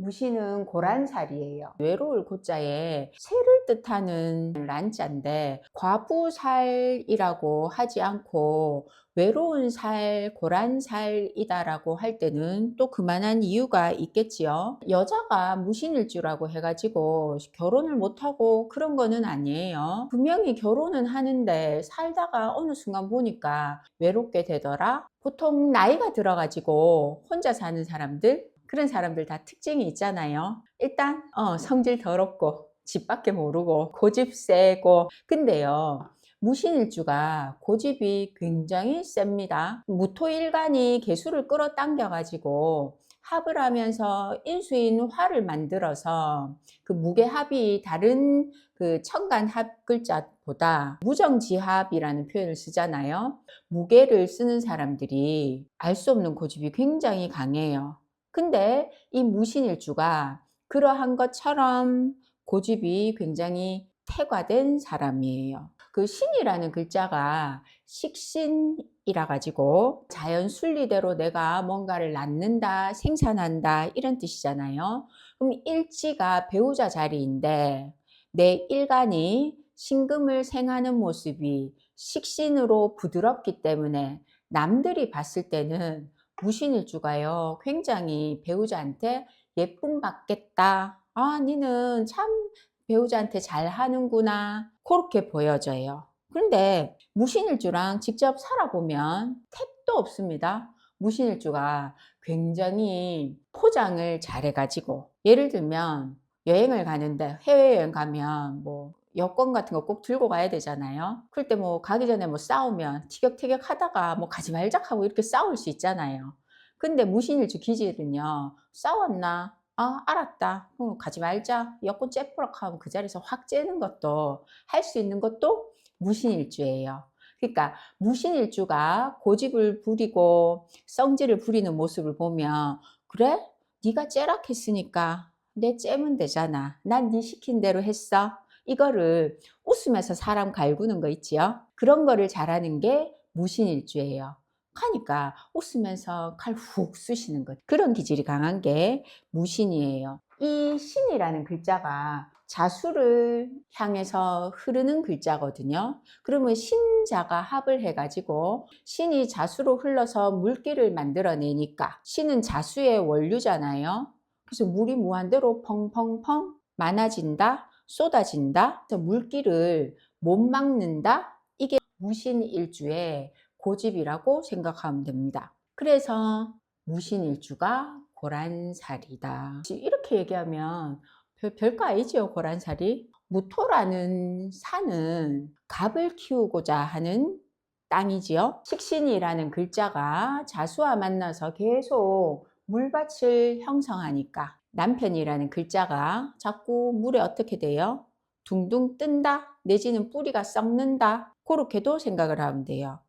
무신은 고란살이에요. 외로울 고자에 새를 뜻하는 란자인데 과부살이라고 하지 않고 외로운 살, 고란살이다라고 할 때는 또 그만한 이유가 있겠지요. 여자가 무신일 주라고 해가지고 결혼을 못하고 그런 거는 아니에요. 분명히 결혼은 하는데 살다가 어느 순간 보니까 외롭게 되더라. 보통 나이가 들어가지고 혼자 사는 사람들, 그런 사람들 다 특징이 있잖아요. 일단 어, 성질 더럽고 집 밖에 모르고 고집 세고 근데요. 무신일주가 고집이 굉장히 셉니다. 무토일간이 개수를 끌어당겨 가지고 합을 하면서 인수인 화를 만들어서 그 무게합이 다른 그 천간합 글자보다 무정지합이라는 표현을 쓰잖아요. 무게를 쓰는 사람들이 알 수 없는 고집이 굉장히 강해요. 근데 이 무신일주가 그러한 것처럼 고집이 굉장히 태과된 사람이에요. 그 신이라는 글자가 식신이라 가지고 자연 순리대로 내가 뭔가를 낳는다, 생산한다 이런 뜻이잖아요. 그럼 일지가 배우자 자리인데 내 일간이 신금을 생하는 모습이 식신으로 부드럽기 때문에 남들이 봤을 때는 무신일주가요 굉장히 배우자한테 예쁨 받겠다. 아, 니는 참 배우자한테 잘 하는구나. 그렇게 보여져요. 그런데 무신일주랑 직접 살아보면 택도 없습니다. 무신일주가 굉장히 포장을 잘해가지고 예를 들면 여행을 가는데 해외여행 가면 뭐 여권 같은 거 꼭 들고 가야 되잖아요. 그럴 때 뭐 가기 전에 뭐 싸우면 티격태격 하다가 뭐 가지 말자 하고 이렇게 싸울 수 있잖아요. 근데 무신일주 기질은요. 싸웠나? 아, 알았다. 그럼 가지 말자. 여권 째뿌락 하면 그 자리에서 확 째는 것도 할 수 있는 것도 무신일주예요. 그러니까 무신일주가 고집을 부리고 성질을 부리는 모습을 보면 그래? 네가 째락 했으니까 내 째면 되잖아. 난 네 시킨 대로 했어. 이거를 웃으면서 사람 갈구는 거 있지요? 그런 거를 잘하는 게 무신일주예요. 하니까 웃으면서 칼 훅 쑤시는 것. 그런 기질이 강한 게 무신이에요. 이 신이라는 글자가 자수를 향해서 흐르는 글자거든요. 그러면 신자가 합을 해가지고 신이 자수로 흘러서 물기를 만들어내니까 신은 자수의 원류잖아요. 그래서 물이 무한대로 펑펑펑 많아진다, 쏟아진다, 그래서 물기를 못 막는다. 이게 무신일주의 고집이라고 생각하면 됩니다. 그래서 무신일주가 고란살이다. 이렇게 얘기하면 별, 별거 아니죠, 고란살이. 무토라는 산은 갑을 키우고자 하는 땅이지요. 식신이라는 글자가 자수와 만나서 계속 물밭을 형성하니까 남편이라는 글자가 자꾸 물에 어떻게 돼요? 둥둥 뜬다 내지는 뿌리가 썩는다 그렇게도 생각을 하면 돼요.